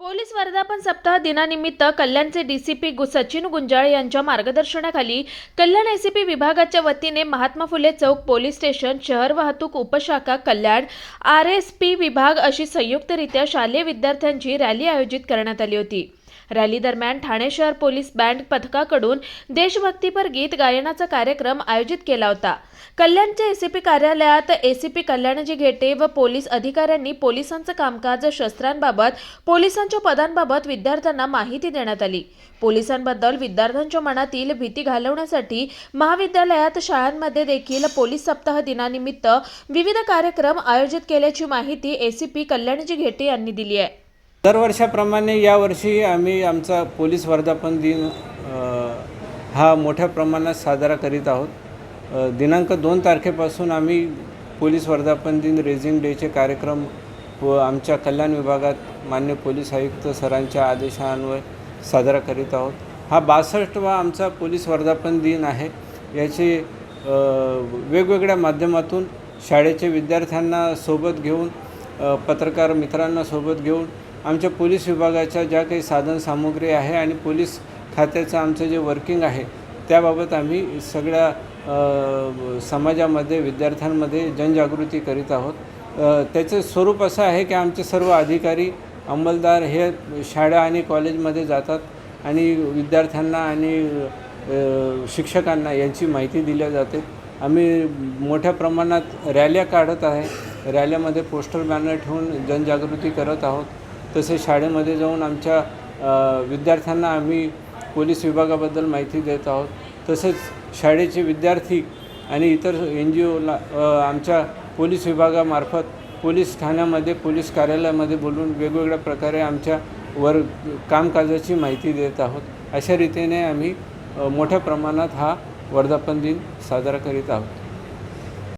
Police वर्धापन सप्ताह दिनानिमित्त कल्याणचे डीसीपी गु सचिन गुंजाळ यांच्या मार्गदर्शनाखाली कल्याण एसीपी विभागाच्या वतीने महात्मा फुले चौक पोलीस स्टेशन शहर वाहतूक उपशाखा कल्याण आर एस पी विभाग अशी संयुक्तरित्या शालेय विद्यार्थ्यांची रॅली आयोजित करण्यात आली होती. रॅली दरम्यान ठाणे शहर पोलीस बँड पथकाकडून देशभक्तीपर गीत गायनाचा कार्यक्रम आयोजित केला होता. कल्याणच्या एसीपी कार्यालयात एसीपी कल्याणजी घेटे व पोलीस अधिकाऱ्यांनी पोलिसांचं कामकाज शस्त्रांबाबत पोलिसांच्या पदांबाबत विद्यार्थ्यांना माहिती देण्यात आली. पोलिसांबद्दल विद्यार्थ्यांच्या मनातील भीती घालवण्यासाठी महाविद्यालयात शाळांमध्ये देखील पोलीस सप्ताह दिनानिमित्त विविध कार्यक्रम आयोजित केल्याची माहिती एसीपी कल्याणजी घेटे यांनी दिली आहे. दरवर्षाप्रमाणे यावर्षी आम्ही आमचा पोलीस वर्धापन दिन हा मोठ्या प्रमाणात साजरा करीत आहोत. दिनांक दोन तारखेपासून आम्ही पोलीस वर्धापन दिन रेझिंग डेचे कार्यक्रम व आमच्या कल्याण विभागात मान्य पोलीस आयुक्त सरांच्या आदेशांवर साजरा करीत आहोत. हा बासष्टवा आमचा पोलीस वर्धापन दिन आहे. याचे वेगवेगळ्या माध्यमातून शाळेचे विद्यार्थ्यांना सोबत घेऊन पत्रकार मित्रांना सोबत घेऊन आमच्या पोलीस विभागाच्या ज्या काही साधनसामुग्री आहे आणि पोलीस खात्याचं आमचं जे वर्किंग आहे त्याबाबत आम्ही सगळ्या समाजामध्ये विद्यार्थ्यांमध्ये जनजागृती करीत आहोत. त्याचं स्वरूप असं आहे की आमचे सर्व अधिकारी अंमलदार हे शाळा आणि कॉलेजमध्ये जातात आणि विद्यार्थ्यांना आणि शिक्षकांना यांची माहिती दिल्या जाते. आम्ही मोठ्या प्रमाणात रॅल्या काढत आहे. रॅल्यामध्ये पोस्टर बॅनर ठेवून जनजागृती करत आहोत. तसेच शाळेमध्ये जाऊन आमच्या विद्यार्थ्यांना आम्ही पोलीस विभागाबद्दल माहिती देत आहोत. तसेच शाळेचे विद्यार्थी आणि इतर एन जी ओला आमच्या पोलीस विभागामार्फत पोलीस ठाण्यामध्ये पोलीस कार्यालयामध्ये बोलून वेगवेगळ्या प्रकारे आमच्या वर कामकाजाची माहिती देत आहोत. अशा रीतीने आम्ही मोठ्या प्रमाणात हा वर्धापन दिन साजरा करीत आहोत.